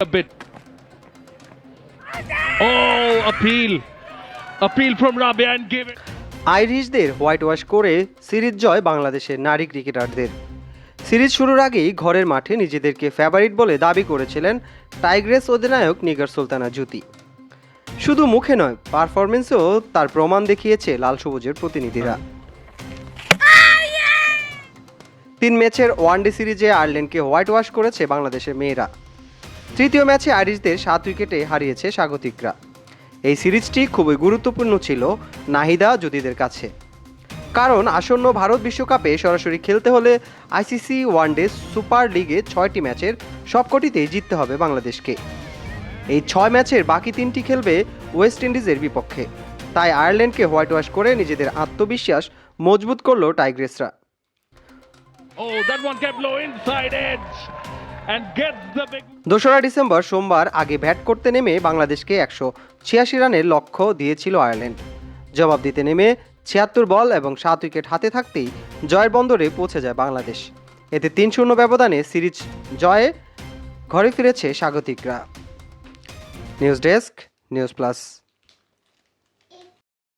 a bit. Oh, appeal. Appeal from Rabia and give it. আইরিশদের white wash করে series জয় বাংলাদেশের নারী ক্রিকেটারদের সিরিজ শুরুর আগেই ঘরের মাঠে নিজেদেরকে ফেভারিট বলে দাবি করেছিলেন টাইগ্রেস অধিনায়ক নিগার সুলতানা জ্যোতি শুধু মুখে নয় পারফরমেন্সেও তার প্রমাণ দেখিয়েছে লাল সবুজের প্রতিনিধিরা তিন ম্যাচের ওয়ানডে সিরিজে আয়ারল্যান্ডকে হোয়াইট ওয়াশ করেছে বাংলাদেশের মেয়েরা তৃতীয় ম্যাচে আইরিশদের সাত উইকেটে হারিয়েছে স্বাগতিকরা। এই সিরিজটি খুবই গুরুত্বপূর্ণ ছিল নাহিদা জ্যোতিদের কাছে। কারণ আসন্ন ভারত বিশ্বকাপে সরাসরি খেলতে হলে আইসিসি ওয়ানডে সুপার লিগে ছয়টি ম্যাচের সবকটিতেই জিততে হবে বাংলাদেশকে। এই ছয় ম্যাচের বাকি তিনটি খেলবে ওয়েস্ট ইন্ডিজের বিপক্ষে। তাই আয়ারল্যান্ডকে হোয়াইট ওয়াশ করে নিজেদের আত্মবিশ্বাস মজবুত করল টাইগ্রেসরা। Oh, that one kept low inside edge. দোসরা ডিসেম্বর সোমবার আগে ব্যাট করতে নেমে বাংলাদেশকে একশো ছিয়াশি রানের লক্ষ্য দিয়েছিল আয়ারল্যান্ড। জবাব দিতে নেমে ছিয়াত্তর বল এবং সাত উইকেট হাতে থাকতেই জয়ের বন্দরে পৌঁছে যায় বাংলাদেশ। এতে তিন শূন্য ব্যবধানে সিরিজ জয়ে ঘরে ফিরেছে স্বাগতিকরা। News desk, news plus.